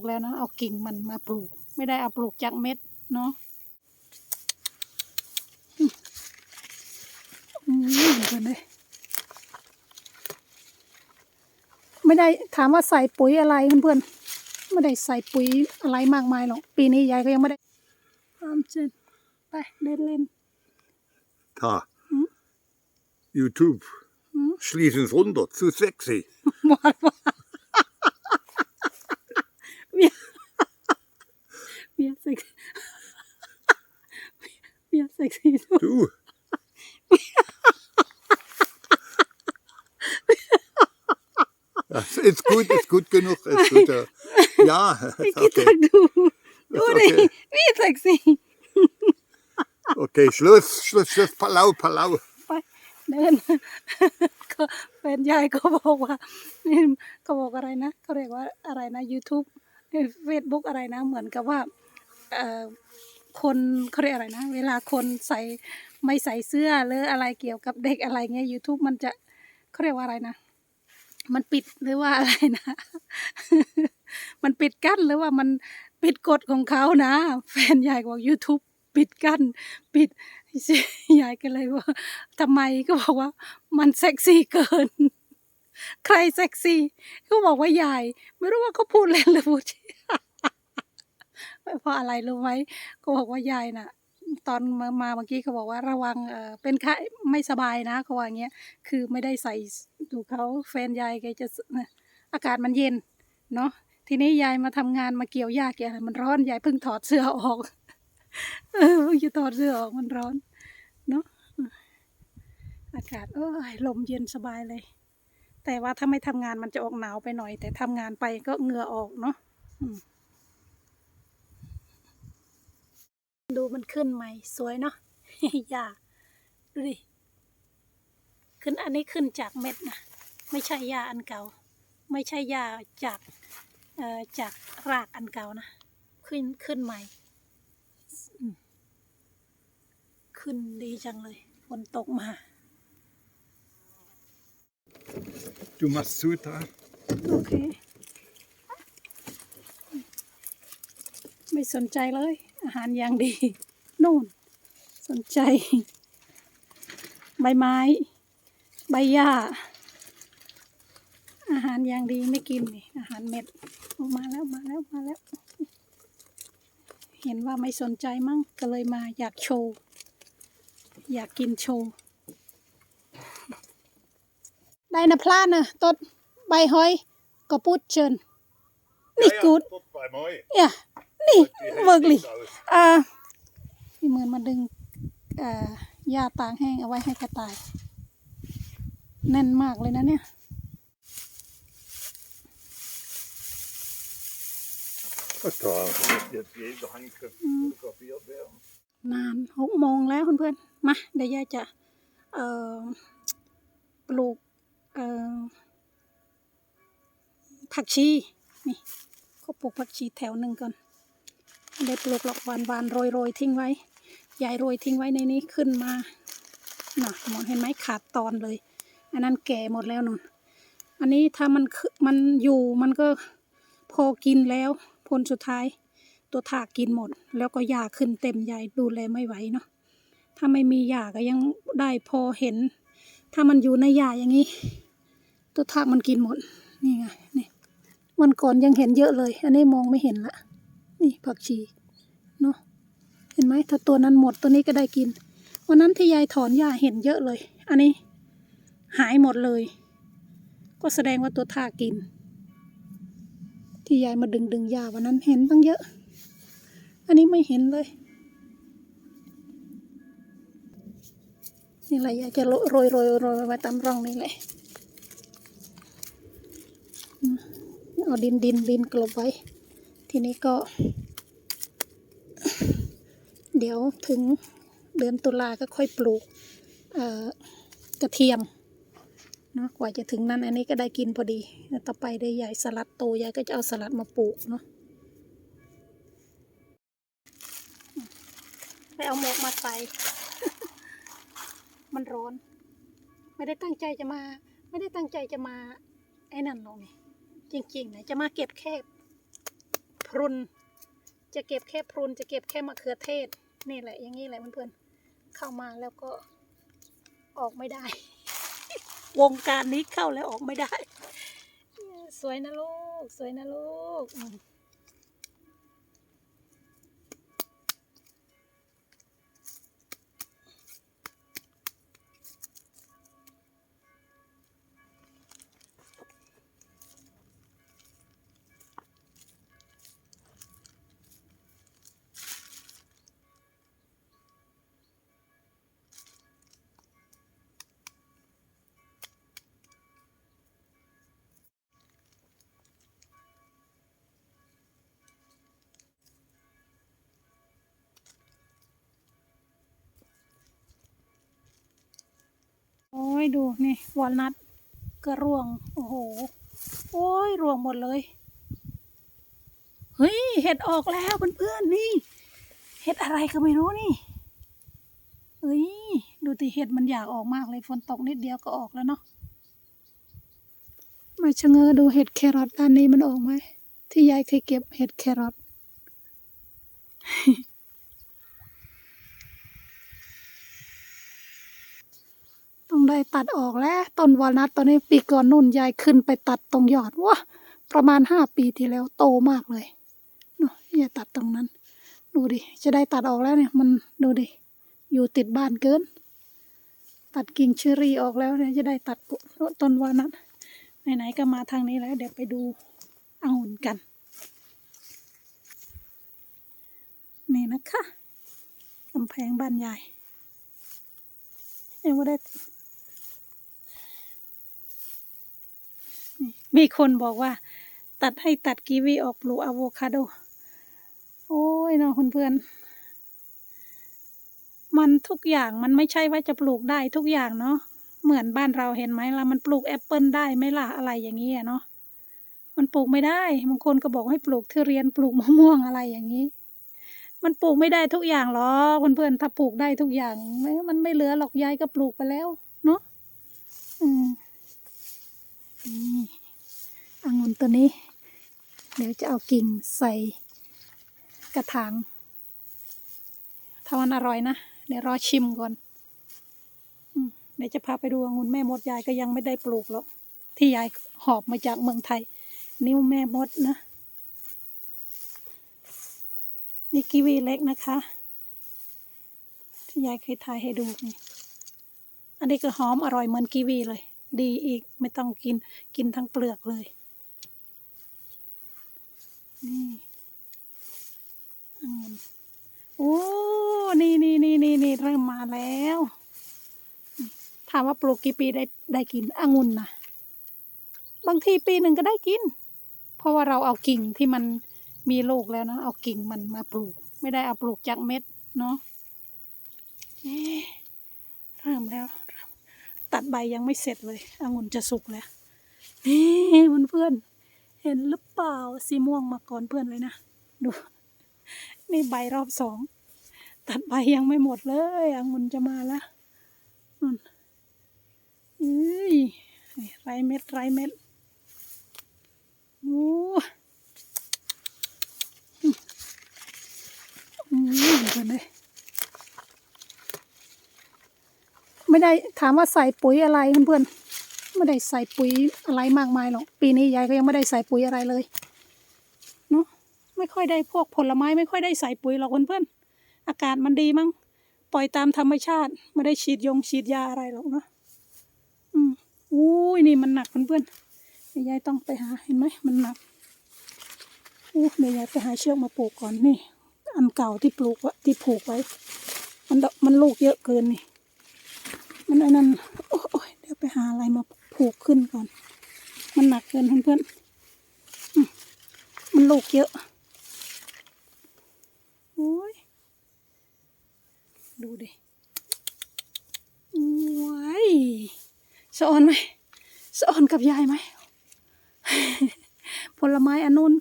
กแล้วนะ เอากิ่งมันมาปลูก ไม่ได้เอาปลูกจากเม็ดเนาะอืมอืมเพื่อนเลยไม่ได้ถามว่าใส่ปุ๋ยอะไรเพื่อนๆไม่ได้ใส่ปุ๋ยอะไรมากมายหรอกปีนี้ยายก็ยังไม่ได้ตามเจนไปเดินเล่น Da. Hm? YouTube. Hm? Schließen's runter. Zu sexy. หวานว่าเมียเมียเซ็กซี่เมียเซ็กซี่ด้วย Du. Das ist gut, ist gut genug. Ist gut, ja. ja, ไม่ ist คิด okay. ทักดูดู Ist ดิ okay. เมียเซ็กซี่ Okay, Schluss, Schluss, Schluss. Palau, Palau. ไปเดินก็แฟนยายก็บอกว่านี่เขาบอกอะไรนะเขาเรียกว่าอะไรนะ YouTube เฟซบุ๊กอะไรนะ เหมือนกับว่าเอ่อ คนเขาเรียกอะไรนะ เวลาคนใส่ไม่ใส่เสื้อหรืออะไรเกี่ยวกับเด็กอะไรเงี้ย YouTube มันจะเขาเรียกว่าอะไรนะ มันปิดหรือว่าอะไรนะ มันปิดกั้นหรือว่ามันปิดกฎของเขานะ แฟนยายบอก YouTube ปิดกั้นปิดยายก็เลยว่าทำไมก็บอกว่า มันเซ็กซี่เกิน ใครเซ็กซี่ก็บอกว่ายาย ไม่รู้ว่าเขาพูดเล่นหรือพูดจริง เพราะอะไรรู้ไหมก็บอกว่ายายน่ะ ตอนมามาเมื่อกี้เขาบอกว่าระวังเออเป็นไข้ไม่สบายนะเขาว่าอย่างเงี้ยคือไม่ได้ใส่ดูเขาแฟนยายแกจะอากาศมันเย็นเนาะทีนี้ยายมาทำงานมาเกี่ยวหญ้าเกี่ยวอะไรมันร้อนยายเพิ่งถอดเสื้อออกเออเพิ่งจะถอดเสื้อออกมันร้อนเนาะอากาศเอ้ยลมเย็นสบายเลย แต่ว่าถ้าไม่ทำงานมันจะออกหนาวไปหน่อย แต่ทำงานไปก็เหงื่อออกเนาะอืมดูมัน ขึ้นใหม่ สวยเนาะอย่าดูดิ ขึ้นอันนี้ขึ้นจากเม็ดนะ ไม่ใช่หญ้าอันเก่า ไม่ใช่หญ้าจากเอ่อจากรากอันเก่านะ ขึ้นขึ้นใหม่อืมขึ้นดีจังเลยฝนตกมา Du machst zu da. โอเคไม่สนใจเลย อาหารอย่างดี นู่น สนใจ ใบไม้ ใบหญ้า อาหารอย่างดีไม่กินนี่อาหารเม็ดโอ้มาแล้วมาแล้วมาแล้ว เห็นว่าไม่สนใจมั้งก็เลยมาอยากโชว์ อยากกินโชว์ ได้นะพลาดนะต้นใบหอยก็พูดเชิญนี่กูด Dort bei Moi. อย่านี่ Die hält เวิร์กลิ nichts aus. อ่านี่เหมือนมาดึงอ่าหญ้าตางแห้งเอาไว้ให้กระต่าย แน่นมากเลยนะเนี่ย Da muss jetzt jeder Handgriff fotografiert werden. นานหกโมงแล้วเพื่อนๆมาเดี๋ยวยายจะเอ่อปลูกเอ่อผักชีนี่เขาปลูกผักชีแถวหนึ่งก่อนไม่ได้ปลูกหรอกหวานวานๆโรยโรยๆทิ้งไว้ ยายโรยทิ้งไว้ในนี้ขึ้นมาน่ะมองเห็นไหมขาดตอนเลย อันนั้นแก่หมดแล้วนุ่นอันนี้ถ้ามันมันอยู่มันก็พอกินแล้วผลสุดท้าย ตัวถากกินหมด แล้วก็หญ้าขึ้นเต็มใหญ่ดูแลไม่ไหวเนาะถ้าไม่มีหญ้าก็ยังได้พอเห็น ถ้ามันอยู่ในหญ้าอย่างนี้ ตัวถากมันกินหมดนี่ไงนี่วันก่อนยังเห็นเยอะเลย อันนี้มองไม่เห็นละนี่ผักชีเนาะ ห็นไหมถ้าตัวนั้นหมดตัวนี้ก็ได้กิน วันนั้นที่ยายถอนหญ้าเห็นเยอะเลย อันนี้ หายหมดเลย ก็แสดงว่าตัวท่ากิน ที่ยายมาดึงดึงหญ้าวันนั้นเห็นตั้งเยอะ อันนี้ไม่เห็นเลยนี่แหละยายจะโรยโรยโรยไว้ตามร่องนี่แหละเอาดินดินดินกลบไว้ ทีนี้ก็ เดี๋ยวถึงเดือนตุลาก็ค่อยปลูกกระเทียมเนาะกว่าจะถึงนั้นอันนี้ก็ได้กินพอดีแล้วต่อไปได้ยายสลัดโตยายก็จะเอาสลัดมาปลูกเนาะไปเอาหมวกมาใส่ มันร้อน ไม่ได้ตั้งใจจะมา ไม่ได้ตั้งใจจะมาไอ้นั่นหรอกนี่จริงๆนะจะมาเก็บแค่พรุน จะเก็บแค่พรุน จะเก็บแค่มะเขือเทศ นี่แหละอย่างนี้แหละเพื่อนๆเข้ามาแล้วก็ออกไม่ได้ วงการนี้เข้าแล้วออกไม่ได้ สวยนะลูก สวยนะลูก อืมโอ้ดูนี่วอลนัทก็ร่วง โอ้โห โอ้ยร่วงหมดเลย เฮ้ย เห็ดออกแล้วเพื่อนๆนี่ เห็ดอะไรก็ไม่รู้นี่เฮ้ย ดูติเห็ดมันอยากออกมากเลยฝนตกนิดเดียวก็ออกแล้วเนาะ มาชะเง้อดูเห็ดแครอทอันนี้มันออกไหม ที่ยายเคยเก็บเห็ดแครอท ต้อง ได้ตัดออกแล้ว ต้นวอลนัทตอนนี้ปีก่อนนุ่นยายขึ้นไปตัดตรงยอดว้าประมาณห้าปีที่แล้วโตมากเลยเนาะอย่าตัดตรงนั้น ดูดิ จะได้ตัดออกแล้วเนี่ยมันดูดิ อยู่ติดบ้านเกิน ตัดกิ่งเชอรี่ออกแล้วเนี่ยจะได้ตัดต้นวอลนัทไหนๆก็มาทางนี้แล้ว เดี๋ยวไปดูองุ่นกัน นี่นะคะกำแพงบ้านยายยังไม่ได้ มีคนบอกว่า ตัดให้ตัดกีวีออกปลูกอะโวคาโด โอ้ยเนาะเพื่อนๆมันทุกอย่างมันไม่ใช่ว่าจะปลูกได้ทุกอย่างเนาะเหมือนบ้านเราเห็นไหมล่ะมันปลูกแอปเปิลได้ไหมล่ะอะไรอย่างนี้เนาะมันปลูกไม่ได้บางคนก็บอกให้ปลูกทุเรียนปลูกมะม่วงอะไรอย่างนี้ มันปลูกไม่ได้ทุกอย่างหรอกเพื่อนๆถ้าปลูกได้ทุกอย่างไม่มันไม่เหลือหรอกยายก็ปลูกไปแล้ว เนาะอืมนี่ องุ่นตัวนี้ เดี๋ยวจะเอากิ่งใส่กระถางถ้ามันอร่อยนะ เดี๋ยวรอชิมก่อนเดี๋ยวจะพาไปดูองุ่นแม่มดยายก็ยังไม่ได้ปลูกหรอกที่ยายหอบมาจากเมืองไทย นิ้วแม่มดนะ นี่กีวีเล็กนะคะ ที่ยายเคยถ่ายให้ดูนี่อันนี้ก็หอมอร่อยเหมือนกีวีเลย ดีอีกไม่ต้องกินกินทั้งเปลือกเลย นี่องุ่นโอ้นี่นี่นี่นี่นี่เริ่มมาแล้วถามว่าปลูกกี่ปีได้ได้กินองุ่นนะบางทีปีหนึ่งก็ได้กิน เพราะว่าเราเอากิ่งที่มันมีลูกแล้วนะเอากิ่งมันมาปลูก ไม่ได้เอาปลูกจากเม็ดเนาะเอ๊ะเริ่มแล้ว ตัดใบยังไม่เสร็จเลยองุ่นจะสุกแล้วนี่เพื่อนๆ เห็นหรือเปล่าสีม่วงมาก่อนเพื่อนเลยนะ ดู นี่ใบรอบสอง ตัดใบยังไม่หมดเลยองุ่นจะมาล้วนู่นเอ้ยไรเม็ดไรเม็ดโอ้อืมเพื่อนเลยไม่ได้ถามว่าใส่ปุ๋ยอะไรเพื่อนๆ ไม่ได้ใส่ปุ๋ยอะไรมากมายหรอก ปีนี้ยายก็ยังไม่ได้ใส่ปุ๋ยอะไรเลย เนาะไม่ค่อยได้พวกผลไม้ไม่ค่อยได้ใส่ปุ๋ยหรอกเพื่อนๆ อากาศมันดีมั้ง ปล่อยตามธรรมชาติ ไม่ได้ฉีดยงฉีดยาอะไรหรอกเนาะ อืมอุ้ยนี่มันหนักเพื่อนๆยายต้องไปหาเห็นไหมมันหนักอู้เดี๋ยวยายไปหาเชือกมาปลูกก่อนนี่ อันเก่าที่ปลูกที่ผูกไว้ มันดอกมันลูกเยอะเกินนี่ มันอ้นั่นโอ้ยเดี๋ยวไปหาอะไรมา ผูกขึ้นก่อน มันหนักเกินเพื่อนๆอืมมันลูกเยอะ โอ้ย ดูดิว้ายสะออนไหมสะออนกับยายไหม ผลไม้อันนู้น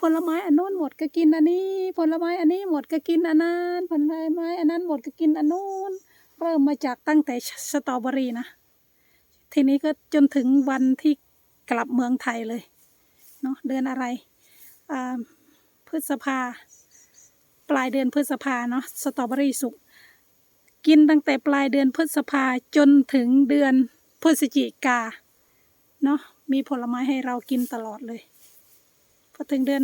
ผลไม้อันนู้นหมดก็กินอันนี้ ผลไม้อันนี้หมดก็กินอันนั้น ผลไม้อันนั้นหมดก็กินอันนู้น เริ่มมาจากตั้งแต่สตรอเบอรี่นะ ทีนี้ก็จนถึงวันที่กลับเมืองไทยเลยเนาะเดือนอะไรอ่าพฤษภา ปลายเดือนพฤษภาเนาะสตรอเบอรี่สุก กินตั้งแต่ปลายเดือนพฤษภาจนถึงเดือนพฤศจิกาเนาะมีผลไม้ให้เรากินตลอดเลย พอถึงเดือน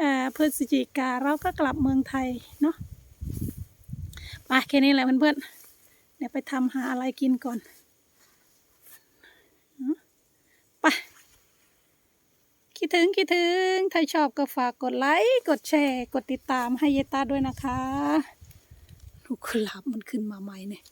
อ่อพฤศจิกาเราก็กลับเมืองไทยเนาะไปแค่นี้แหละเพื่อนๆเดี๋ยวไปทำหาอะไรกินก่อนเนาะไป คิดถึงคิดถึง ถ้าชอบก็ฝากกดไลค์ กดแชร์ กดติดตามให้เยตาด้วยนะคะลูกกหลาบมันขึ้นมาใหม่เนี่ย